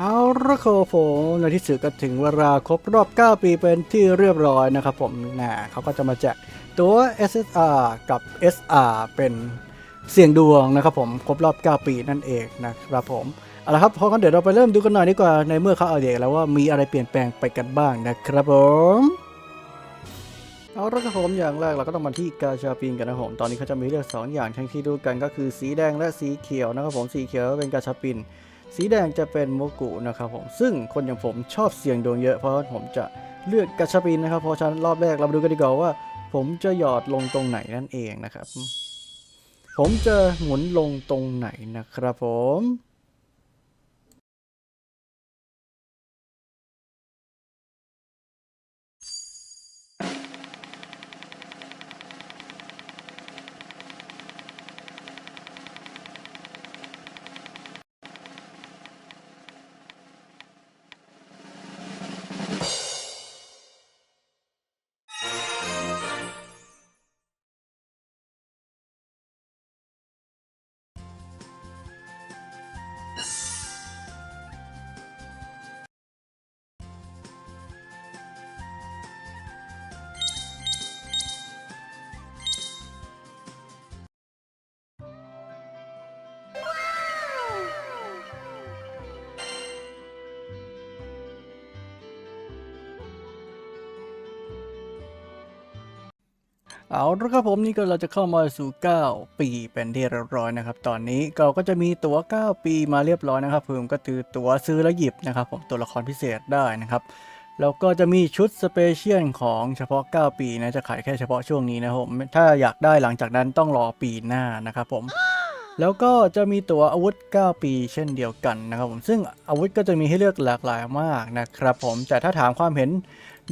เอาละครับผมในที่สุดก็ถึงเวลาครบรอบ 9 ปีเป็นที่เรียบร้อยนะครับผมนะเขาก็จะมาแจกตัว SSR กับ SR เป็นเสี่ยงดวงนะครับผมครบรอบ 9 ปีนั่นเองนะครับผมเอาละครับพอกันเดี๋ยวเราไปเริ่มดูกันหน่อยดีกว่าในเมื่อเขาเอาเด็กแล้วว่ามีอะไรเปลี่ยนแปลงไปกันบ้างนะครับผมเอาละครับผมอย่างแรกเราก็ต้องมาที่กาชาปินกันนะครับผมตอนนี้เขาจะมีเลือกสองอย่างทั้งที่ดูกันก็คือสีแดงและสีเขียวนะครับผมสีเขียวเป็นกาชาปิน สีแดงจะเป็นโมกุนะครับผมซึ่งคนอย่างผมชอบเสี่ยงดวงเยอะเพราะผมจะเลือกกระชับปินนะครับเพราะฉะนั้นรอบแรกเรามาดูกันดีกว่าว่า ผมจะหยอดลงตรงไหนนั่นเองนะครับ ผมจะหมุนลงตรงไหนนะครับผม เอาละครับผมนี่ก็เราจะเข้ามาสู่ 9 ปีเป็นที่เรียบร้อยนะครับ ตอนนี้เราก็จะมีตั๋ว 9 ปีมาเรียบร้อยนะครับผมก็คือตั๋วซื้อแล้วหยิบนะครับผมตัวละครพิเศษได้นะครับแล้วก็จะมีชุดสเปเชียลของเฉพาะ 9 ปีนะจะขายแค่เฉพาะช่วงนี้นะครับผมถ้าอยากได้หลังจากนั้นต้องรอปีหน้านะครับผมแล้วก็จะมีตัวอาวุธ 9 ปีเช่นเดียวกันนะครับผมซึ่งอาวุธก็จะมีให้เลือกหลากหลายมากนะครับผมแต่ถ้าถามความเห็น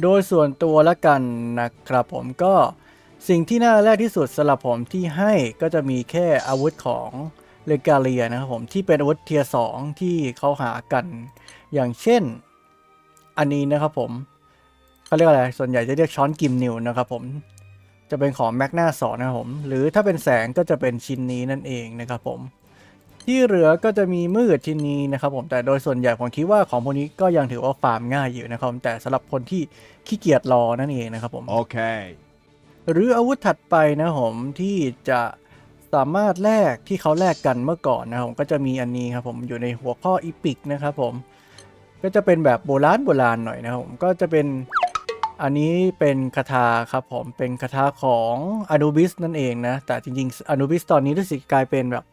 โดยส่วนตัวละกันนะครับผมก็ สิ่งที่น่าแรกที่สุดสำหรับผมที่ให้ก็จะมีแค่อาวุธของเลกาเลียนะครับผมที่เป็นอาวุธเทียร์สองที่เขาหากัน อย่างเช่น อันนี้นะครับผมเขาเรียกอะไร ส่วนใหญ่จะเรียกช้อนกิมนิวนะครับผมจะเป็นของแมกนาสอนนะครับผม หรือถ้าเป็นแสงก็จะเป็นชิ้นนี้นั่นเองนะครับผม ที่เหลือก็จะมีมืดชิ้นนี้นะครับผมแต่โดยส่วนใหญ่ผมคิดว่าของพวกนี้ก็ยังถือว่าฟาร์มง่ายอยู่นะครับผมแต่สำหรับคนที่ขี้เกียจรอนั่นเองนะครับผม Okay. หรืออาวุธถัดไปนะผมที่จะสามารถแลกที่เขาแลกกันเมื่อก่อนนะผมก็จะมีอันนี้ครับผมอยู่ในหัวข้ออีพิกนะครับผมก็จะเป็นแบบโบราณโบราณหน่อยนะครับผมก็จะเป็นอันนี้เป็นคาถาครับผมเป็นคาถาของอนูบิสนั่นเองนะแต่จริงๆอนูบิสตอนนี้รู้สึกกลายเป็นแบบ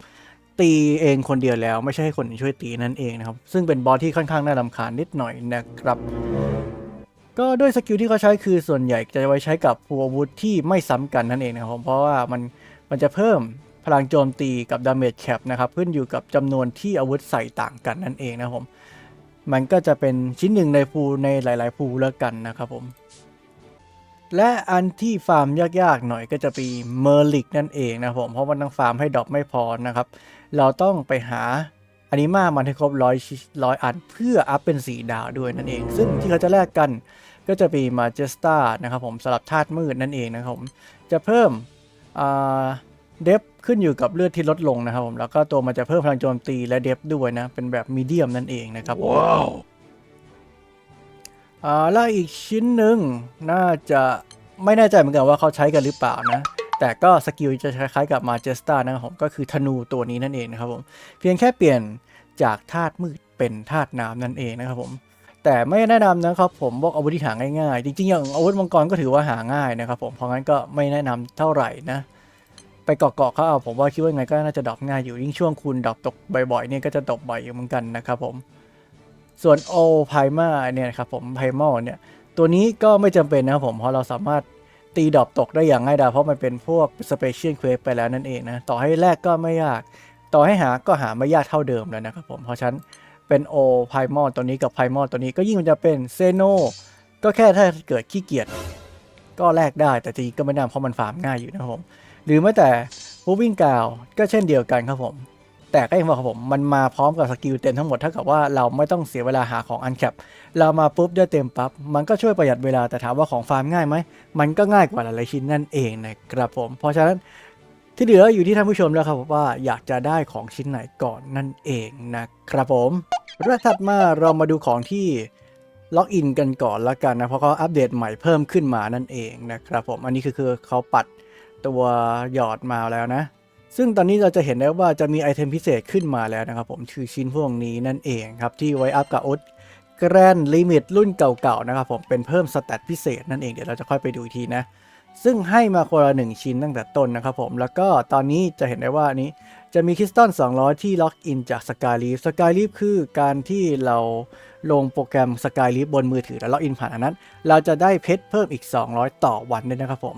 ตีเองคนเดียวแล้วไม่ใช่ให้คนอื่นช่วยตีนั่นเองนะครับ ซึ่งเป็นบอสที่ค่อนข้างน่ารำคาญนิดหน่อยนะครับ ก็ด้วยสกิลที่เขาใช้คือส่วนใหญ่จะไว้ใช้กับผู้อาวุธที่ไม่ซ้ำกันนั่นเองนะครับเพราะว่ามันมันจะเพิ่มพลังโจมตีกับดาเมจแคปนะครับขึ้นอยู่กับจำนวนที่อาวุธใส่ต่างกันนั่นเองนะครับผมมันก็จะเป็นชิ้นหนึ่งในภูในหลาย ๆ ภูแล้วกันนะครับผมและอันที่ฟาร์มยาก ๆ หน่อยก็จะมีเมอร์ลิกนั่นเองนะครับผมเพราะมันต้องฟาร์มให้ดอกไม่พอนะครับ เราต้องไปหา อนิมามันให้ครบร้อยร้อยอันเพื่ออัพเป็นสีดาวด้วยนั่นเอง ซึ่งที่เขาจะแลกกันก็จะมีมาเจสตานะครับผมสลับธาตุมืดนั่นเองนะครับผมจะเพิ่มเดฟขึ้นอยู่กับเลือดที่ลดลงนะครับผมแล้วก็ตัวมันจะเพิ่มพลังโจมตีและเดฟด้วยนะ เป็นแบบมีเดียมนั่นเองนะครับผม Wow. อ่าแล้วอีกชิ้นหนึ่งน่าจะไม่แน่ใจเหมือนกันว่าเขาใช้กันหรือเปล่านะ แต่ก็สกิลจะคล้ายๆกับมาเจสตานะครับผมก็คือธนูตัวนี้นั่นเองนะครับผมเพียงแค่เปลี่ยนจากธาตุมืดเป็นธาตุน้ำนั่นเองนะครับผมแต่ไม่แนะนำนะครับผมบอกอาวุธที่หาง่ายๆ จริงๆ อย่างอาวุธมังกรก็ถือว่าหาง่ายนะครับผมเพราะงั้นก็ไม่แนะนำเท่าไหร่นะ ไปเกาะๆเขาเอาผมว่าคิดว่าไงก็น่าจะดรอปง่ายอยู่ยิ่งช่วงคุณดรอปตกบ่อยๆเนี่ยก็จะตกบ่อยอยู่เหมือนกันนะครับผมส่วนโอไพมาเนี่ยนะครับผมไพมอลเนี่ยตัวนี้ก็ไม่จำเป็นนะครับผมเพราะเราสามารถ ตีดอปตกได้อย่างง่ายดายเพราะมันเป็นพวกสเปเชียลเควสไปแล้วนั่นเองนะ ต่อให้แรกก็ไม่ยาก ต่อให้หาก็หาไม่ยากเท่าเดิมแล้วนะครับผม เพราะฉันเป็นโอไพมอลตัวนี้กับไพมอลตัวนี้ก็ยิ่งมันจะเป็นเซโนก็แค่ถ้าเกิดขี้เกียจก็แลกได้แต่จริงก็ไม่นะนำเพราะมันฟาร์มง่ายอยู่นะครับผม หรือแม้แต่มูวิ่งกาวก็เช่นเดียวกันครับผม แต่ก็ยังบอกครับผม มันมาพร้อมกับสกิลเต็มทั้งหมดเท่ากับว่าเราไม่ต้องเสียเวลาหาของอันแคปเรามาปุ๊บได้เต็มปั๊บ มันก็ช่วยประหยัดเวลาแต่ถามว่าของฟาร์มง่ายไหม มันก็ง่ายกว่าหลายๆชิ้นนั่นเองนะครับผม เพราะฉะนั้นที่เหลืออยู่ที่ท่านผู้ชมแล้วครับว่าอยากจะได้ของชิ้นไหนก่อนนั่นเองนะครับผมเรื่องถัดมาเรามาดูของที่ล็อกอินกันก่อนละกันนะเพราะเขาอัปเดตใหม่เพิ่มขึ้นมานั่นเองนะครับผมอันนี้คือคือเขาปัดตัวหยอดมาแล้วนะ ซึ่งตอนนี้เราจะเห็นได้ว่าจะมีไอเทมพิเศษขึ้นมาแล้วนะครับผมคือชิ้นพวกนี้นั่นเองครับ ที่ไว้อัพกับอุดแกรนลิมิตรุ่นเก่าๆนะครับผมเป็นเพิ่มสแตทพิเศษนั่นเองเดี๋ยวเราจะค่อยไปดูอีกทีนะ ซึ่งให้มาคนละหนึ่งชิ้นตั้งแต่ต้นนะครับผมแล้วก็ตอนนี้จะเห็นได้ว่านี้จะมีคริสตัล200 ที่ล็อกอินจาก Skyleaf Skyleaf คือการที่เราลงโปรแกรม Skyleaf บนมือถือแล้วล็อกอินผ่านอันนั้น เราจะได้เพชรเพิ่มอีก 200 ต่อวันด้วยนะครับผม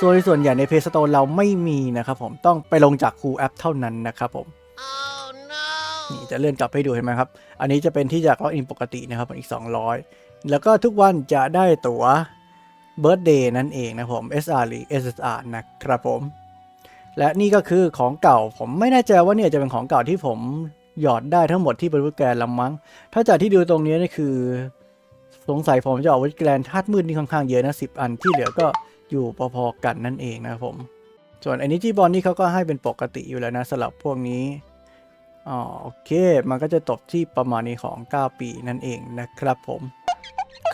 ส่วนส่วนใหญ่ใน Play Store เราไม่มีนะครับผมต้องไปลงจากคูแอปเท่านั้นนะครับผม Oh no! นี่จะเลื่อนกลับให้ดูเห็นไหมครับ อันนี้จะเป็นที่จากล็อกอินปกตินะครับผมอีก 200 แล้วก็ทุกวันจะได้ตั๋วเบิร์ d เดย์นั่นเองนะผม SR หรือ SSR นะครับผม และนี่ก็คือของเก่าผมไม่แน่ใจว่าเนี่ยจะเป็นของเก่าที่ผมหยอดได้ทั้งหมดที่เป็นวิกแกนละมั้ง ถ้าจากที่ดูตรงนี้นี่คือ สงสัยผมจะเอาวิกแกนธาตุมืดนี่ค่อนข้างเยอะนะสิอันที่เหลือก็ อยู่พอๆกันนั่นเองนะครับผม ส่วน Energy Bond นี่เขาก็ให้เป็นปกติอยู่แล้วนะสำหรับพวกนี้อ๋อโอเค มันก็จะตบที่ประมาณนี้ของ 9 ปีนั่นเองนะครับผม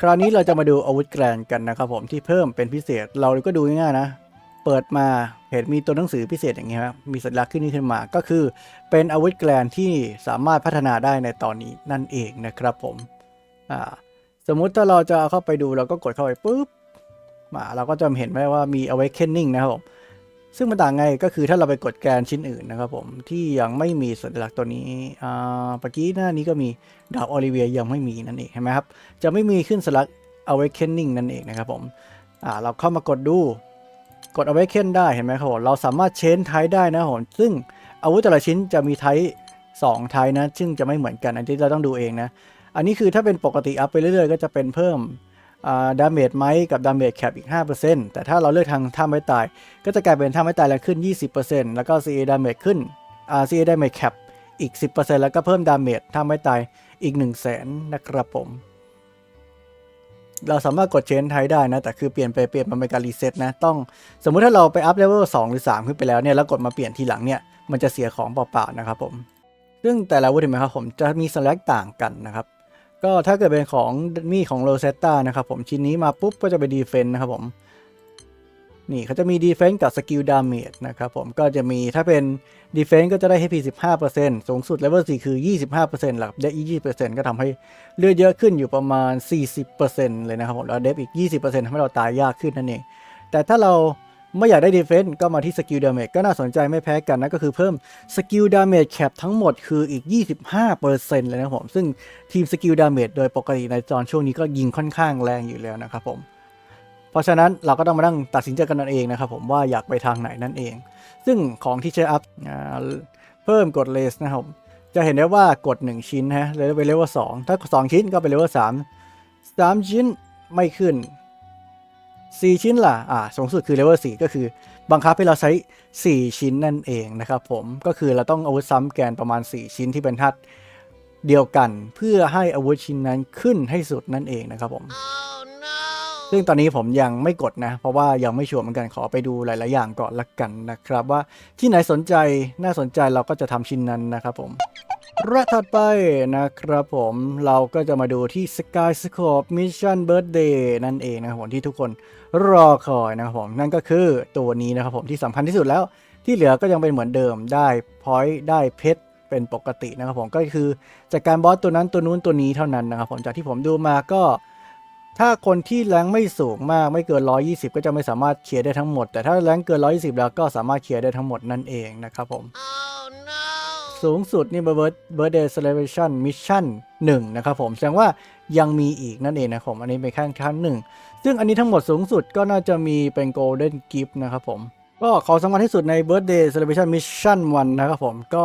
คราวนี้เราจะมาดูอาวุธแกรนกันนะครับผมที่เพิ่มเป็นพิเศษเราก็ดูง่ายๆนะ เปิดมาเห็นมีตัวหนังสือพิเศษอย่างเงี้ยครับมีสัญลักษณ์ขึ้นนี่ขึ้นมาก็คือ เป็นอาวุธแกรนที่สามารถพัฒนาได้ในตอนนี้นั่นเองนะครับผมอ่าสมมุติถ้าเราจะเอาเข้าไปดูเราก็กดเข้าไปปุ๊บ เราก็จะเห็นได้ว่ามี awakening นะครับผมซึ่งมันต่างไงก็คือถ้าเราไปกดแกนชิ้นอื่นนะครับผมที่ยังไม่มีสัญลักษณ์ตัวนี้อ่าเมื่อกี้หน้านี้ก็มีดาบออลิเวียยังไม่มีนั่นเองเห็นไหมครับจะไม่มีขึ้นสัญลักษณ์ awakening นั่นเองนะครับผมอ่าเราเข้ามากดดูกด awaken ได้เห็นไหมครับผมเราสามารถเชนไทได้นะผมซึ่งอาวุธแต่ละชิ้นจะมีไทสองไทนะซึ่งจะไม่เหมือนกันอันที่เราต้องดูเองนะอันนี้คือถ้าเป็นปกติอัพไปเรื่อยๆ ก็จะเป็นเพิ่ม ดาเมจไม้กับดาเมจแคปอีก 5%แต่ถ้าเราเลือกทางท่าไม้ตาย ก็จะกลายเป็นท่าไม้ตายแรงขึ้น 20%แล้วก็ CA ดาเมจขึ้นอ่า CA ดาเมจแคปอีก 10%แล้วก็เพิ่มดาเมจท่าไม้ตายอีก 1 0 0 0 0แสนนะครับผม เราสามารถกดเชนไทได้นะ แต่คือเปลี่ยนไปเปลี่ยนมันเป็นการรีเซ็ตนะ ต้องสมมุติถ้าเราไปอัพเลเวล2หรือ 3 ขึ้นไปแล้วเนี่ยแล้วกดมาเปลี่ยนทีหลังเนี่ยมันจะเสียของเปล่าๆนะครับผม ซึ่งแต่ละวุธเห็นไหมครับผมจะมีสแลกต่างกันนะครับ ก็ถ้าเกิดเป็นของมีของโรเซตตานะครับผมชิ้นนี้มาปุ๊บก็จะเป็นดีเฟนต์นะครับผม นี่เขาจะมีดีเฟนต์กับสกิลดาเมจนะครับผมก็จะมีถ้าเป็นดีเฟนต์ก็จะได้ HP 15%สูงสุดเลเวล4คือ 25%หลักได้อีก20%ก็ทำให้เลือดเยอะขึ้นอยู่ประมาณ 40%เลยนะครับผมแล้วเดฟอีก 20%ทำให้เราตายยากขึ้นนั่นเองแต่ถ้าเรา ไม่อยากได้ดีเฟนต์ก็มาที่สกิลดาเมจก็น่าสนใจไม่แพ้กันนะก็คือเพิ่มสกิลดาเมจแคปทั้งหมดคืออีก 25%เลยนะผม ซึ่งทีมสกิลดาเมจโดยปกติในตอนช่วงนี้ก็ยิงค่อนข้างแรงอยู่แล้วนะครับผม เพราะฉะนั้นเราก็ต้องมานั่งตัดสินใจกันนั่นเองนะครับผมว่าอยากไปทางไหนนั่นเอง ซึ่งของที่ใช้อัพอ่าเพิ่มกดเลสนะครับจะเห็นได้ว่ากด 1 ชิ้นนะเลยไปเลเวลสองถ้า 2 ชิ้นก็ไปเลเวลสามสามชิ้นไม่ขึ้น 4 ชิ้นล่ะ อ่า สูงสุดคือเลเวล4ก็คือ บังคับให้เราใช้ 4 ชิ้นนั่นเองนะครับผม ก็คือเราต้องอาวุธซ้ำแกนประมาณ 4 ชิ้นที่เป็นธาตุเดียวกัน เพื่อให้อาวุธชิ้นนั้นขึ้นให้สุดนั่นเองนะครับผม Oh no! ซึ่งตอนนี้ผมยังไม่กดนะ เพราะว่ายังไม่ชัวร์เหมือนกัน ขอไปดูหลาย ๆ อย่างก่อนละกันนะครับ ว่าที่ไหนสนใจ น่าสนใจเราก็จะทำชิ้นนั้นนะครับผม แระถัดไปนะครับผมเราก็จะมาดูที่ Sky Scope Mission Birthday นั่นเองนะครับผมที่ทุกคนรอคอยนะครับผมนั่นก็คือตัวนี้นะครับผมที่สำคัญที่สุดแล้ว ที่เหลือก็ยังเป็นเหมือนเดิมได้พอยต์ได้เพชรเป็นปกตินะครับผมก็คือจากการบอสตัวนั้นตัวนู้นตัวนี้เท่านั้นนะครับผมจากที่ผมดูมาก็ถ้าคนที่แรงไม่สูงมากไม่เกิน 120 ก็จะไม่สามารถเคลียร์ได้ทั้งหมด แต่ถ้าแรงเกิน 120 แล้วก็สามารถเคลียร์ได้ทั้งหมดนั่นเองนะครับผม Oh no! สูงสุดนี่ Birth Birthday Celebration Mission 1นะครับผมแสดงว่ายังมีอีกนั่นเองนะครับผมอันนี้เป็นแค่ครั้งหนึ่งซึ่งอันนี้ทั้งหมดสูงสุดก็น่าจะมีเป็น Golden Gift นะครับผม ก็ของสำคัญที่สุดใน Birthday Celebration Mission 1 นะครับผมก็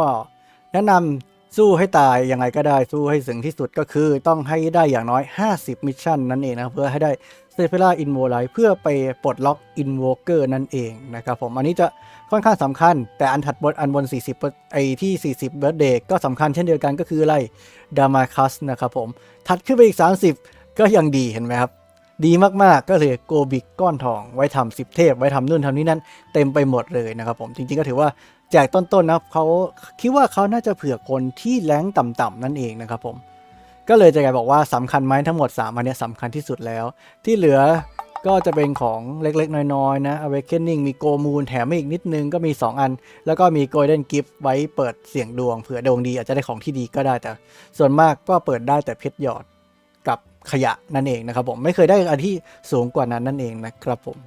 แนะนำสู้ให้ตายยังไงก็ได้สู้ให้ถึงที่สุดก็คือต้องให้ได้อย่างน้อย 50 มิชชั่นนั่นเองนะเพื่อให้ได้เซเ e ล่าอินโวไลเพื่อไปปลดล็อกอินโวเกอร์นั่นเองนะครับผมอันนี้จะ ค่อนข้างสำคัญ แต่อันถัดบนอันบน 40 ไอที่ 40 Birthday ก็สำคัญเช่นเดียวกันก็คืออะไรดามาคัสนะครับผม ถัดขึ้นไปอีก 30 ก็ยังดีเห็นไหมครับ ดีมากๆก็เลยโกบิกก้อนทองไว้ทำสิบเทพ ไว้ทำนู่นทำนี่นั่นเต็มไปหมดเลยนะครับผม จริงๆก็ถือว่าแจกต้นๆนะครับเขาคิดว่าเขาน่าจะเผื่อคนที่แรงต่ำๆนั่นเองนะครับผมก็เลยจะกลายบอกว่าสำคัญไหมทั้งหมด3อันนี้สำคัญที่สุดแล้ว ที่เหลือ ก็จะเป็นของเล็กๆ น้อยๆ นะ Awakening มีโกมูลแถมมาอีกนิดนึงก็มี 2 อัน แล้วก็มี Golden Gift ไว้เปิดเสี่ยงดวงเผื่อดวงดีอาจจะได้ของที่ดีก็ได้แต่ ส่วนมากก็เปิดได้แต่เพชรหยอดกับขยะนั่นเองนะครับผมไม่เคยได้อันที่สูงกว่านั้นนั่นเองนะครับผม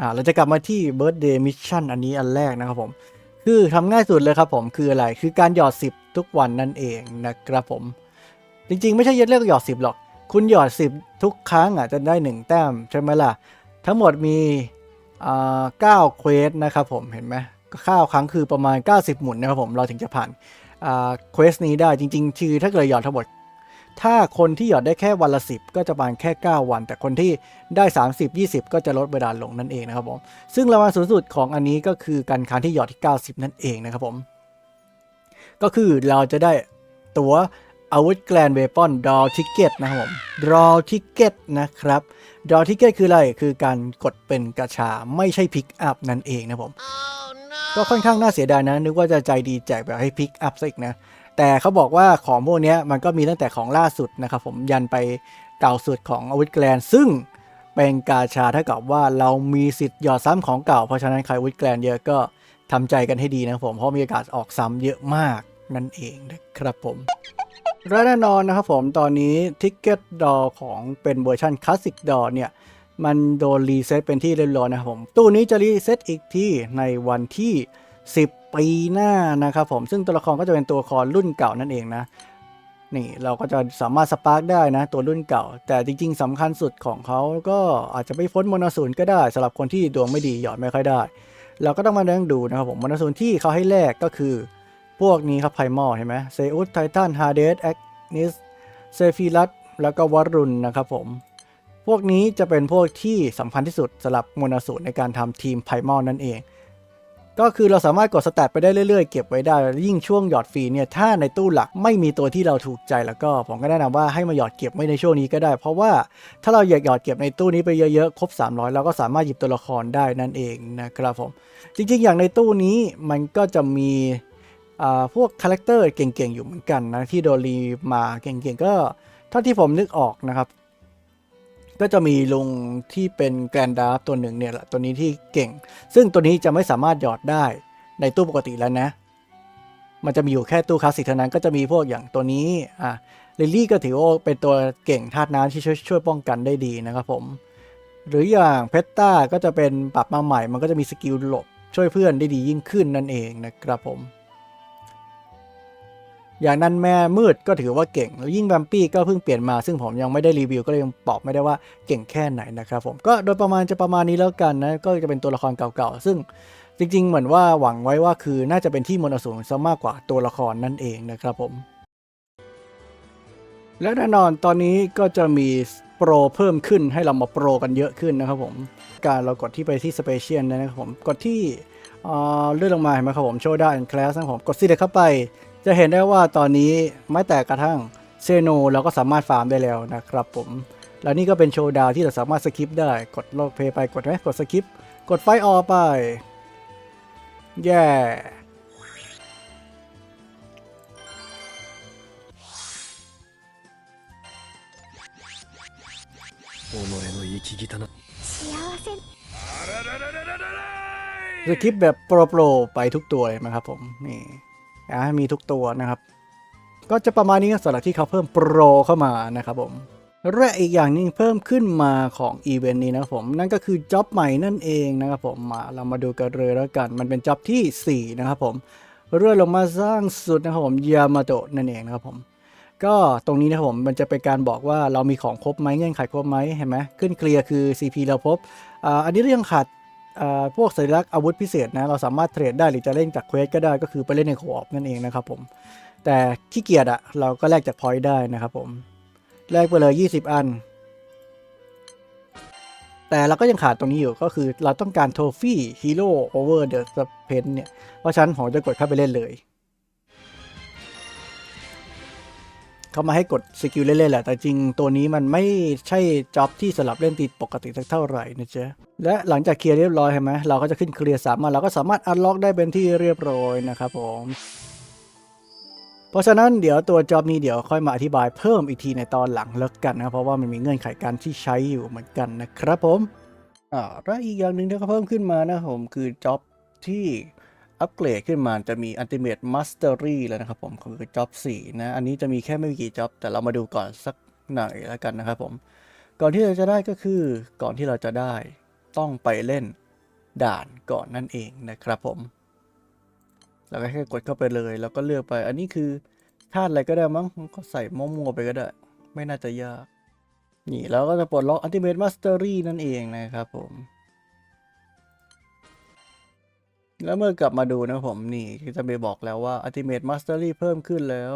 อ่าเราจะกลับมาที่ Birthday Mission อันนี้อันแรกนะครับผมคือทำง่ายสุดเลยครับผมคืออะไรคือการหยอด 10 ทุกวันนั่นเองนะครับผมจริงๆ ไม่ใช่ยัดเลือกหยอด 10 หรอก คุณหยอด 10 ทุกครั้งอะจะได้ 1 แต้มใช่ไหมล่ะ ทั้งหมดมีเอ่าเควสนะครับผมเห็นไหมข้าวครั้งคือประมาณ 90 หมุนนะครับผมเราถึงจะผ่านอ่าเควสนี้ได้จริงๆคือถ้าเกิดหยอดทั้งหมด ถ้าคนที่หยอดได้แค่วันละ 10 ก็จะประมาณแค่ 9 วัน แต่คนที่ได้ 30 20 ก็จะลดเวลาลงนั่นเองนะครับผมซึ่งรางวัลสูงสุดของอันนี้ก็คือการค้านที่หยอดที่ 90 นั่นเองนะครับผมก็คือเราจะได้ตั๋ว อาวุธแกลนเวปอนดอ w ทิเก็ตนะครับผมดอ w ทิเก็ตนะครับดอ w ทิเก็ตคืออะไรคือการกดเป็นกระชาไม่ใช่พิกอัพนั่นเองนะครับผม Oh no! ก็ค่อนข้างน่าเสียดายนะ นึกว่าจะใจดีแจกแบบให้พิกอัพซะอีกนะ แต่เขาบอกว่าของพวกเนี้ยมันก็มีตั้งแต่ของล่าสุดนะครับผมยันไปเก่าสุดของอาวุธแกลนซึ่งเป็นกาชาเท่ากับว่าเรามีสิทธิ์หยอดซ้ำของเก่า เพราะฉะนั้นใครอาวุธแกลนเยอะก็ทำใจกันให้ดีนะครับผม เพราะมีโอกาสออกซ้ำเยอะมากนั่นเองนะครับผม และแน่นอนนะครับผมตอนนี้ Ticket d o ของเป็นเวอร์ชันคลาสสิกดอเนี่ย มันโดนรีเซ็ตเป็นที่เรียบร้อยนะครับผม ตู้นี้จะรีเซ็ตอีกที่ในวันที่ 10 ปีหน้านะครับผม ซึ่งตัวละครก็จะเป็นตัวละครรุ่นเก่านั่นเองนะ นี่เราก็จะสามารถสปาร์กได้นะ ตัวรุ่นเก่า แต่จริงๆสำคัญสุดของเขาก็อาจจะไม่พ้นมนสูนก็ได้สำหรับคนที่ดวงไม่ดีหยอดไม่ค่อยได้ เราก็ต้องมาเรื่งดูนะครับผมมนสูนที่เขาให้แลกก็คือ พวกนี้ครับไพมอลเห็นไหมเซอุสไททันฮาเดสแอคนิสเซฟิลัสแล้วก็วรุนนะครับผม พวกนี้จะเป็นพวกที่สำคัญที่สุดสำหรับมวลสูตรในการทำทีมไพมอลนั่นเอง ก็คือเราสามารถกดสแตทไปได้เรื่อยๆ เก็บไว้ได้ ยิ่งช่วงหยอดฟรีเนี่ย ถ้าในตู้หลักไม่มีตัวที่เราถูกใจแล้วก็ ผมก็แนะนำว่าให้มาหยอดเก็บไว้ในช่วงนี้ก็ได้ เพราะว่าถ้าเราอยากหยอดเก็บในตู้นี้ไปเยอะๆ ครบ 300 เราก็สามารถหยิบตัวละครได้นั่นเองนะครับผม จริงๆ อย่างในตู้นี้มันก็จะมี พวกคาแรคเตอร์เก่งๆ อยู่เหมือนกันนะที่โดรีมาเก่งๆ ก็เท่าที่ผมนึกออกนะครับ ก็จะมีลุงที่เป็นแกรนดาร์ตัวหนึ่งเนี่ยแหละตัวนี้ที่เก่ง ซึ่งตัวนี้จะไม่สามารถหยอดได้ในตู้ปกติแล้วนะ มันจะมีอยู่แค่ตู้คลาสสิกเท่านั้นก็จะมีพวกอย่างตัวนี้อะลิลลี่ก็ถือว่าเป็นตัวเก่งธาตุน้ำที่ช่วยช่วยป้องกันได้ดีนะครับผม หรืออย่างเพตตาก็จะเป็นปรับมาใหม่ มันก็จะมีสกิลหลบช่วยเพื่อนได้ดียิ่งขึ้นนั่นเองนะครับผม อย่างนั้นแม่มืดก็ถือว่าเก่ง แล้วยิ่งแวมปี้ก็เพิ่งเปลี่ยนมา ซึ่งผมยังไม่ได้รีวิวก็เลยยังบอกไม่ได้ว่าเก่งแค่ไหนนะครับผมก็โดยประมาณจะประมาณนี้แล้วกันนะก็จะเป็นตัวละครเก่าๆ ซึ่งจริงๆ เหมือนว่าหวังไว้ว่าคือน่าจะเป็นที่มนอสูรซะมากกว่าตัวละครนั่นเองนะครับผม และแน่นอนตอนนี้ก็จะมีโปรเพิ่มขึ้นให้เรามาโปรกันเยอะขึ้นนะครับผม การเรากดที่ไปที่สเปเชียลนะครับผม กดที่เเลื่อนลงมาเห็นไหมครับผมโชว์ได้แอนคลาสนะครับผม กดซีเด็เข้าไป จะเห็นได้ว่าตอนนี้ไม่แต่กระทั่งเซโนเราก็สามารถฟาร์มได้แล้วนะครับผม แล้วนี่ก็เป็นโชว์ดาวที่เราสามารถสกิปได้ กดโลกเพย์ไปกดไหมกดสกิป กดไฟออไป แย่ yeah. สกิปแบบโปรโปรไปทุกตัวเลยนะครับผม นี่ อะมีทุกตัวนะครับ ก็จะประมาณนี้สำหรับที่เขาเพิ่มโปรเข้ามานะครับผมและอีกอย่างหนึงเพิ่มขึ้นมาของอีเวนต์นี้นะครับผมนั่นก็คือจ็อบใหม่นั่นเองนะครับผมมาเรามาดูกันเลยแล้วกัน มันเป็นจ็อบที่4นะครับผมเรื่อยลงมาสร้างสุดนะครับผมยามาโตะนั่นเองนะครับผมก็ตรงนี้นะครับผมมันจะเป็นการบอกว่าเรามีของครบไหมเงื่อนไขครบไหมเห็นไหมขึ้นเคลียร์คือ CP เราพบอ่าอันนี้เรื่องขาด พวกสัญลักษณ์อาวุธพิเศษนะเราสามารถเทรดได้หรือจะเล่นจากเควสก็ได้ก็คือไปเล่นในโคออฟนั่นเองนะครับผม แต่ขี้เกียจอะเราก็แลกจากพอยต์ได้นะครับผมแลกไปเลย 20 อัน แต่เราก็ยังขาดตรงนี้อยู่ก็คือเราต้องการโทฟี่ฮีโร่โอเวอร์เดอะสเปนเนี่ยเพราะฉะนั้นผมจะกดเข้าไปเล่นเลย เขามาให้กดสกิลเล่นๆแหละ แต่จริงตัวนี้มันไม่ใช่จ็อบที่สำหรับเล่นตีปกติสักเท่าไหร่นะจ๊ะ และหลังจากเคลียร์เรียบร้อยใช่ไหมเราก็จะขึ้นเคลียร์สามมาเราก็สามารถอันล็อกได้เป็นที่เรียบร้อยนะครับผม เพราะฉะนั้นเดี๋ยวตัวจ็อบนี้เดี๋ยวค่อยมาอธิบายเพิ่มอีกทีในตอนหลังแล้วกันนะเพราะว่ามันมีเงื่อนไขการที่ใช้อยู่เหมือนกันนะครับผมอ่าและอีกอย่างหนึ่งที่เขาเพิ่มขึ้นมานะผมคือจ็อบที่ อัปเกรดขึ้นมาจะมี Ultimate Mastery แล้วนะครับผมคือจ็อบ4นะ อันนี้จะมีแค่ไม่กี่จ็อบแต่เรามาดูก่อนสักหน่อยแล้วกันนะครับผม ก่อนที่เราจะได้ก็คือก่อนที่เราจะได้ต้องไปเล่นด่านก่อนนั่นเองนะครับผมแล้วก็แค่กดเข้าไปเลย แล้วก็เลือกไป อันนี้คือธาตุอะไรก็ได้มั้งก็ใส่มั่วๆไปก็ได้ ไม่น่าจะยาก นี่แล้วก็จะปลดล็อก Ultimate Mastery นั่นเองนะครับผม แล้วเมื่อกลับมาดูนะผมนี่จะไปบอกแล้วว่า Ultimate Mastery เพิ่มขึ้นแล้ว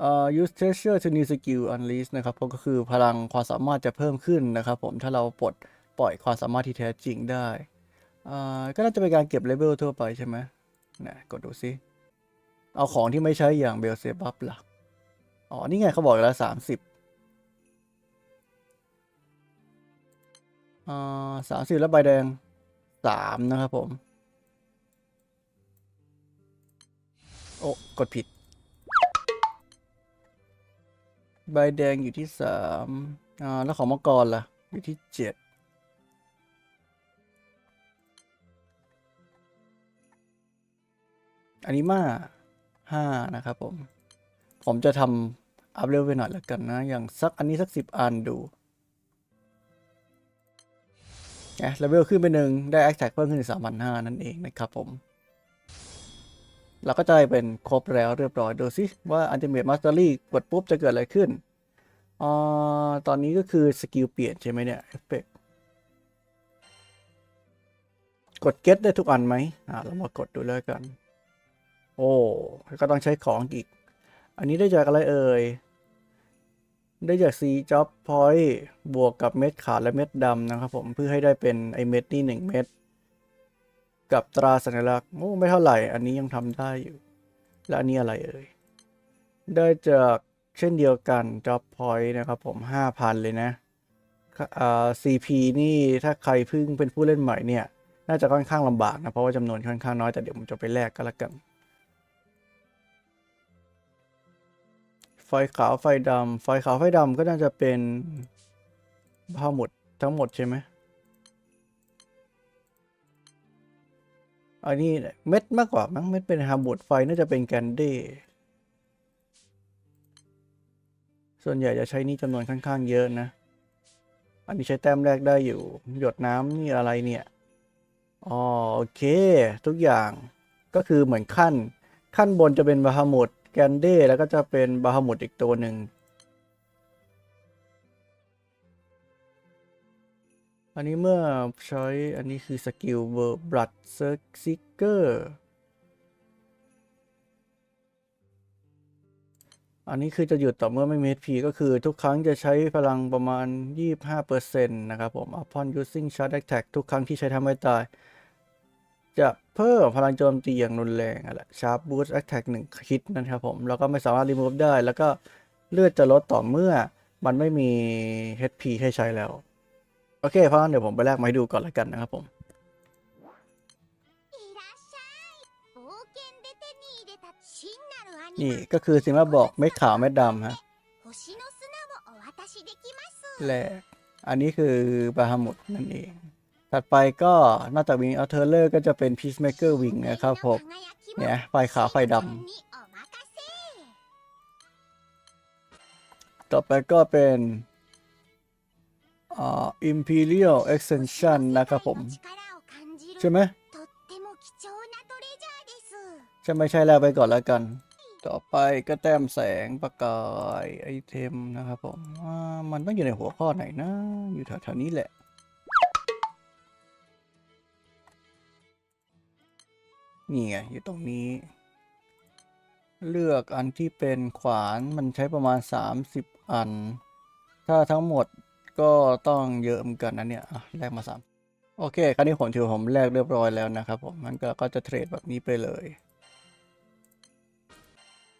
เอ่อ use treasure to new skill unleash นะครับก็คือพลังความสามารถจะเพิ่มขึ้นนะครับผมถ้าเราปลดปล่อยความสามารถที่แท้จริงได้อ่าก็น่าจะเป็นการเก็บเลเวลทั่วไปใช่ไหมนะกดดูซิ เอาของที่ไม่ใช้อย่างเบลเซบับล่ะอ๋อ นี่ไงเขาบอกแล้วสามสิบอ่าสามสิบแล้วใบแดงสามนะครับผม โอ้ กดผิด ใบแดงอยู่ที่สามอ่า แล้วของมังกรล่ะ อยู่ที่เจ็ดอันนี้มาห้านะครับผม ผมจะทำอัพเร็วไปหน่อยแล้วกันนะ อย่างสักอันนี้สักสิบอันดูไงเลเวลขึ้นไปหนึ่งได้ a อ t แท็กเพิ่มขึ้นสามพันห้านั่นเองนะครับผม เราก็จะได้เป็นครบแล้วเรียบร้อยดูสิว่า Ultimate Mastery กดปุ๊บจะเกิดอะไรขึ้นอ่าตอนนี้ก็คือสกิลเปลี่ยนใช่ไหมเนี่ยเอฟเฟกกด get ได้ทุกอันไหมอ่าเรามากดดูแล้วกัน โอ้ก็ต้องใช้ของอีก อันนี้ได้จากอะไรเอ่ย ได้จาก C Job Point บวกกับเม็ดขาวและเม็ดดำนะครับผมเพื่อให้ได้เป็นไอเม็ดนี่หนึ่งเม็ด กับตราสัญลักษณ์โอ้ไม่เท่าไหร่ อันนี้ยังทำได้อยู่ แล้วอันนี้อะไรเอ่ย ได้จากเช่นเดียวกัน Job Point นะครับผม 5,000 เลยนะอ่า CP นี่ถ้าใครเพิ่งเป็นผู้เล่นใหม่เนี่ย น่าจะค่อนข้างลำบากนะ เพราะว่าจำนวนค่อนข้างน้อย แต่เดี๋ยวผมจะไปแลกก็แล้วกัน ไฟขาวไฟดำไฟขาวไฟดำก็น่าจะเป็นผ้าหมดทั้งหมดใช่ไหม อันนี้เม็ดมากกว่ามั้งเม็ดเป็นฮาร์บดไฟน่าจะเป็นแกนเด้ส่วนใหญ่จะใช้นี่จำนวนค่อนข้างเยอะนะ อันนี้ใช้แต้มแรกได้อยู่ หยดน้ำนี่อะไรเนี่ยอ๋อโอเค ทุกอย่างก็คือเหมือนขั้น ขั้นบนจะเป็นบาฮามุดแกนเด้แล้วก็จะเป็นบาฮามุดอีกตัวหนึ่ง อันนี้เมื่อใช้อันนี้คือสกิลเวอร์บลัดเซอร์ซิเกอร์อันนี้คือจะหยุดต่อเมื่อไม่มี HP ก็คือทุกครั้งจะใช้พลังประมาณ 25%นะครับผม upon using charge attack ทุกครั้งที่ใช้ทำให้ตาย จะเพิ่มพลังโจมตีอย่างรุนแรงอะแหละ Sharp Boost Attack 1คิดนะครับผม แล้วก็ไม่สามารถ remove ได้ แล้วก็เลือดจะลดต่อเมื่อมันไม่มี HP ให้ใช้แล้ว โอเค เพราะงั้เดี๋ยวผมไปแลกมาให้ดูก่อนละกันนะครับผมนี่ก็คือสิ่งที่บอกเม็ดขาวเม็ดดำฮะแหละอันนี้คือบาฮามุดนั่นเอง ถัดไปก็นอกจากวิงเอาเทอร์เลอร์ก็จะเป็นพีซเมเกอร์วิงนะครับผมเนี่ยไฟขาวไฟดำต่อไปก็เป็น อ่า Imperial Extension นะครับผม ใช่ไหมจะไม่ใช่แล้วไปก่อนแล้วกัน ต่อไปก็แต้มแสงประกายไอเทมนะครับผมมันต้องอยู่ในหัวข้อไหนนะ อยู่แถวๆนี้แหละนี่ไงอยู่ตรงนี้ เลือกอันที่เป็นขวานมันใช้ประมาณ 30 อัน ถ้าทั้งหมด ก็ต้องเยอะเหมือนกันนะเนี่ยแลกมาสามโอเค คราวนี้ผมถือผมแลกเรียบร้อยแล้วนะครับผมมันก็ก็จะเทรดแบบนี้ไปเลย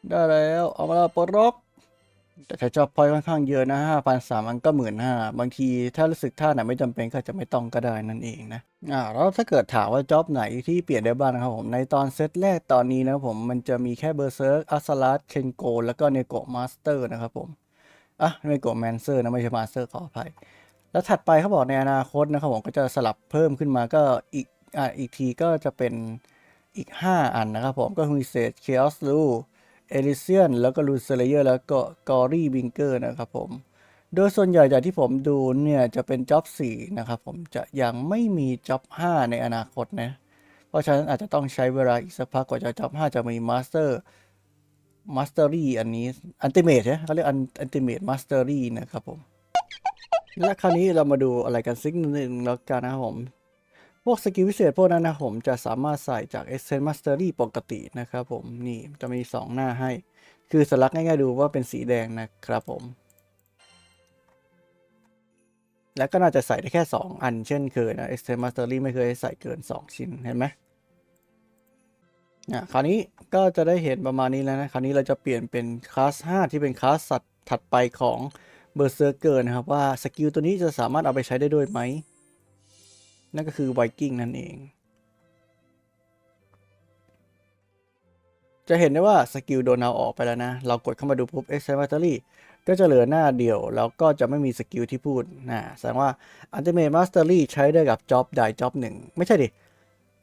ได้แล้วเอามาแล้วปลดล็อกแต่ถ้จ็อบพอยค่อนข้างเยอะนะห้าพันสามมันก็หมื่นห้าบางทีถ้ารู้สึกท่าไหนไม่จำเป็นก็จะไม่ต้องก็ได้นั่นเองนะอ่าแล้วถ้าเกิดถามว่าจ็อบไหนที่เปลี่ยนได้บ้างนะครับผมในตอนเซตแรกตอนนี้นะผมมันจะมีแค่เบอร์เซิร์กอัสลัดเคนโกแล้วก็เนโกมาสเตอร์นะครับผม อะเนโกแมนเซอร์นะไม่ใช่มาสเตอร์ขออภัย แล้วถัดไปเขาบอกในอนาคตนะครับผมก็จะสลับเพิ่มขึ้นมาก็อีกอ่าอีกทีก็จะเป็นอีก 5 อันนะครับผมก็มีเศษเคอสลูเอลิเซียนแล้วก็ลูเซเลเยอร์แล้วก็กอรี่บิงเกอร์นะครับผมโดยส่วนใหญ่จากที่ผมดูเนี่ยจะเป็นจ็อบ4นะครับผมจะยังไม่มีจ็อบ5ในอนาคตนะ เพราะฉะนั้นอาจจะต้องใช้เวลาอีกสักพักกว่าจะจ็อบ5จะมีมาสเตอร์ มาสเตอรี่อันนี้อันติเมทใช่ไหมเขาเรียกอันติเมทมาสเตอรี่นะครับผม และคราวนี้เรามาดูอะไรกันสักนิดนึงแล้วกันนะครับผม พวกสกิลพิเศษพวกนั้นนะผมจะสามารถใส่จาก e x c e n Mastery ปกตินะครับผม นี่จะมี 2 หน้าให้ คือสลักง่ายๆดูว่าเป็นสีแดงนะครับผม และก็น่าจะใส่ได้แค่ 2 อันเช่นเคยนะ e x c e n Mastery ไม่เคยให้ใส่เกิน 2 ชิ้นเห็นไหม อะคราวนี้ก็จะได้เห็นประมาณนี้แล้วนะ คราวนี้เราจะเปลี่ยนเป็นคลาส 5 ที่เป็นคลาสสัตว์ถัดไปของเบอร์เซอร์เกอร์นะครับ ว่าสกิลตัวนี้จะสามารถเอาไปใช้ได้ด้วยไหม นั่นก็คือไวกิ้งนั่นเอง จะเห็นได้ว่าสกิลโดนเอาออกไปแล้วนะ เรากดเข้ามาดูปุ๊บ e x c e n t r y ก็จะเหลือหน้าเดียว แล้วก็จะไม่มีสกิลที่พูดนะแสดงว่า Ultimate Mastery ใช้ได้กับจ็อบใดจ็อบหนึ่งไม่ใช่ดิ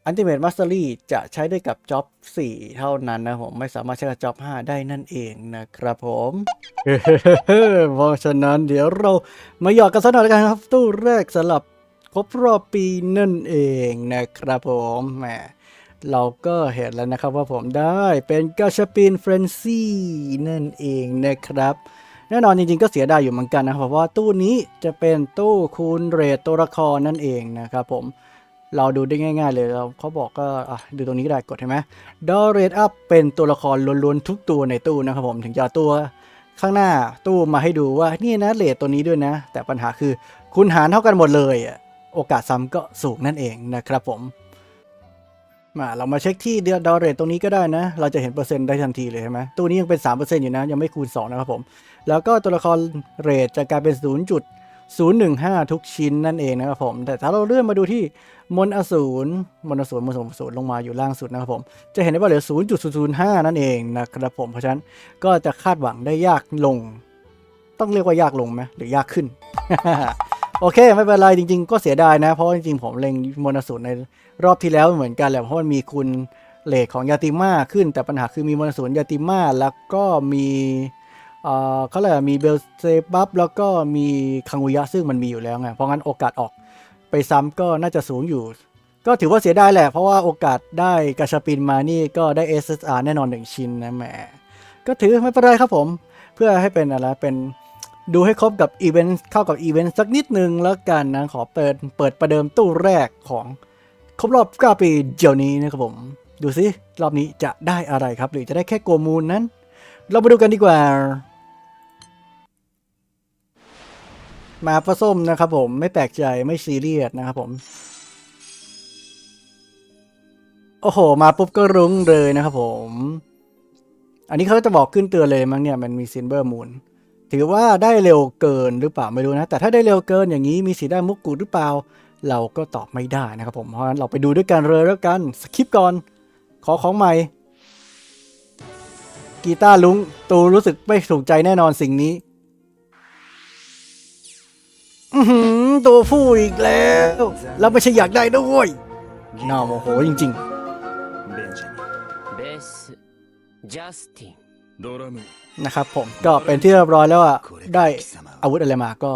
Ultimate Mastery จะใช้ได้กับจ็อบ4 เท่านั้นนะผมไม่สามารถใช้กับจ็อบ5 ได้นั่นเองนะครับผมเพราะฉะนั้นเดี๋ยวเรามาหยอกกันสักหน่อยแล้วกันครับ ตู้แรกสำหรับครบรอบปีนั่นเองนะครับผมแหมเราก็เห็นแล้วนะครับว่าผมได้เป็นกาชปินเฟรนซี่นั่นเองนะครับ แน่นอนจริงๆก็เสียดายอยู่เหมือนกันนะเพราะว่าตู้นี้จะเป็นตู้คูณเรทตัวละครนั่นเองนะครับผม เราดูได้ง่าย ๆ เลยเราเขาบอกก็อะดูตรงนี้ก็ได้กดเห็นไหมดอเรทอัพเป็นตัวละครล้วนๆทุกตัวในตู้นะครับผมถึงจะตัวข้างหน้าตู้มาให้ดูว่านี่นะเรทตัวนี้ด้วยนะ แต่ปัญหาคือคุณหารเท่ากันหมดเลยโอกาสซ้ำก็สูงนั่นเองนะครับผมมาเรามาเช็คที่เดือนดอเรทตรงนี้ก็ได้นะ เราจะเห็นเปอร์เซ็นต์ได้ทันทีเลยใช่ไหมตู้นี้ยังเป็น 3%อยู่นะ ยังไม่คูณ 2 นะครับผม แล้วก็ตัวละครเรทจะกลายเป็น 0.15 ทุกชิ้นนั่นเองนะครับผม แต่ถ้าเราเลื่อนมาดูที่มนอสูรมนอสูรมนต์อสูรลงมาอยู่ล่างสุดนะครับผม จะเห็นได้ว่าเหลือ 0.005 นั่นเองนะครับผม เพราะฉะนั้นก็จะคาดหวังได้ยากลง ต้องเรียกว่ายากลงไหมหรือยากขึ้น โอเค ไม่เป็นไรจริง ๆ ก็เสียดายนะ เพราะจริงๆ ผมเล็งมนอสูรในรอบที่แล้วเหมือนกันแหละ เพราะมันมีคุณเลทของยาติมาขึ้น แต่ปัญหาคือมีมนอสูรยาติมาแล้วก็มี เอ่อเขาเรียมีเบลเซบับแล้วก็มีคังอุยะซึ่งมันมีอยู่แล้วไง เพราะงั้นโอกาสออกไปซ้ำก็น่าจะสูงอยู่ ก็ถือว่าเสียดายแหละ เพราะว่าโอกาสได้กาชาปินมานี่ก็ได้ SSR แน่นอนหนึ่งชิ้นนะแหมก็ถือไม่เป็นไรครับผม เพื่อให้เป็นอะไรเป็นดูให้ครบกับอีเวนต์เข้ากับอีเวนต์สักนิดนึงแล้วกันนะ ขอเปิดเปิดประเดิมตู้แรกของครบรอบ9ปีเดี๋ยวนี้นะครับผม ดูสิรอบนี้จะได้อะไรครับ หรือจะได้แค่โกมูลนั้น เรามาดูกันดีกว่า มาผส้มนะครับผมไม่แปลกใจไม่ซีเรียสนะครับผม โอ้โห มาปุ๊บก็รุ้งเลยนะครับผม อันนี้เขาจะบอกขึ้นเตือนเลยมั้งเนี่ยมันมีซินเบอร์มูนถือว่าได้เร็วเกินหรือเปล่าไม่รู้นะ แต่ถ้าได้เร็วเกินอย่างนี้มีสิทธิ์ได้มุกกุหรือเปล่า เราก็ตอบไม่ได้นะครับผม เพราะฉะนั้นเราไปดูด้วยกันเลยแล้วกันสคริปต์ก่อน ขอของใหม่กีตาร์ลุงตูรู้สึกไม่ถูกใจแน่นอนสิ่งนี้ อือหือตัวฟู่อีกแล้ว เราไม่ใช่อยากได้ด้วยน่าโมโหจริงจรินๆ นะครับผมก็เป็นที่เรียบร้อยแล้วอะได้อาวุธอะไรมาก็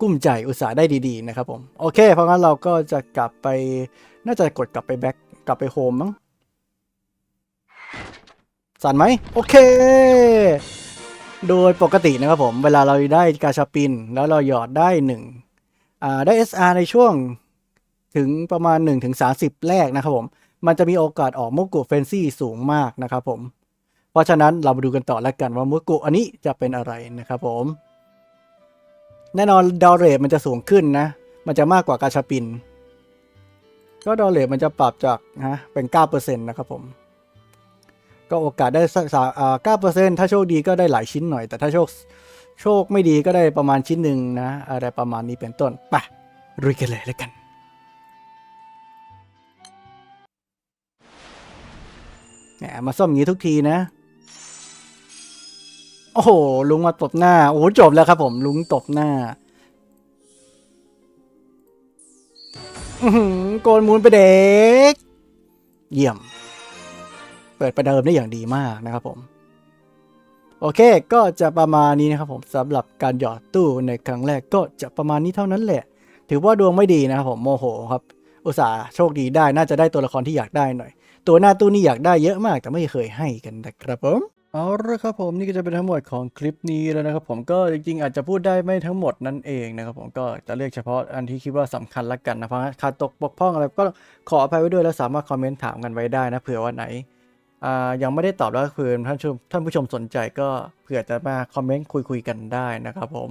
กุ้มใจอุตส่าห์ได้ดีๆ นะครับผม โอเค เพราะงั้นเราก็จะกลับไป น่าจะกดกลับไปแบ็คกลับไปโฮมมั้งสั่นไหม โอเค โดยปกตินะครับผมเวลาเราได้กาชาปิน แล้วเราหยอดได้หนึ่งอ่าได้ SR ในช่วงถึงประมาณ1-30ถึง30 แรกนะครับผม มันจะมีโอกาสออกมุกุเฟนซี่สูงมากนะครับผม เพราะฉะนั้นเรามาดูกันต่อแล้วกันว่ามุกุอันนี้จะเป็นอะไรนะครับผม แน่นอนดาวเรทมันจะสูงขึ้นนะ มันจะมากกว่ากาชาปิน ก็ดาวเรทมันจะปรับจากนะเป็น 9%นะครับผม ก็โอกาสได้สักเก้าเปอร์เซ็นต์ถ้าโชคดีก็ได้หลายชิ้นหน่อย แต่ถ้าโชคโชคไม่ดีก็ได้ประมาณชิ้นหนึ่งนะ อะไรประมาณนี้เป็นต้นไปรุยกันเลยแล้วกัน แหมมาซ่อมอย่างนี้ทุกทีนะ โอ้โห ลุงมาตบหน้า โอ้โหจบแล้วครับผม ลุงตบหน้าอืโกนมูลไปเด็ก เยี่ยม เปิดประเดิมได้อย่างดีมากนะครับผม โอเคก็จะประมาณนี้นะครับผมสำหรับการหยอดตู้ในครั้งแรกก็จะประมาณนี้เท่านั้นแหละ ถือว่าดวงไม่ดีนะครับผมโมโหครับ อุตส่าห์โชคดีได้น่าจะได้ตัวละครที่อยากได้หน่อย ตัวหน้าตู้นี่อยากได้เยอะมากแต่ไม่เคยให้กันนะครับผมเอาละครับผมนี่ก็จะเป็นทั้งหมดของคลิปนี้แล้วนะครับผมก็จริงๆ อาจจะพูดได้ไม่ทั้งหมดนั่นเองนะครับผมก็จะเลือกเฉพาะอันที่คิดว่าสำคัญละกันนะเพราะขาดตกบกพร่องอะไรก็ขออภัยไว้ด้วยแล้วสามารถคอมเมนต์ถามกันไว้ได้นะเผื่อว่าไหน ยังไม่ได้ตอบแล้วคือท่านชมท่านผู้ชมสนใจก็เผื่อจะมาคอมเมนต์คุยๆกันได้นะครับผม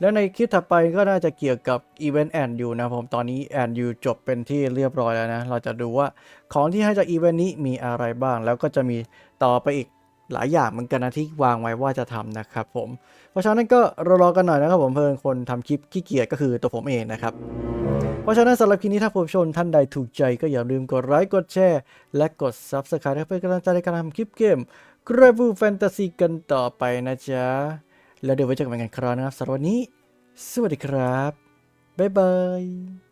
แล้วในคลิปถัดไปก็น่าจะเกี่ยวกับ Event and You นะผมตอนนี้ and You จบเป็นที่เรียบร้อยแล้วนะ เราจะดูว่าของที่ให้จากอีเวนต์นี้มีอะไรบ้าง แล้วก็จะมีต่อไปอีกหลายอย่างเหมือนกันนะที่วางไว้ว่าจะทำนะครับผม ราะฉะนั้นก็รอๆกันหน่อยนะครับผมเพิ่งคนทำคลิปขี้เกียจก็คือตัวผมเองนะครับ เพราะฉะนั้นสำหรับคลิปนี้ถ้าผู้ชมท่านใดถูกใจก็อย่าลืมกดไลค์กดแชร์ และกด Subscribe เพื่อเป็นกำลังใจในการทำคลิปเกมกระบูแฟนตาซีกันต่อไปนะจ๊ะ แล้วเดี๋ยวไว้เจอกันใหม่กันคราวหนะครับสำหรับวันนี้ สวัสดีครับบ๊ายบาย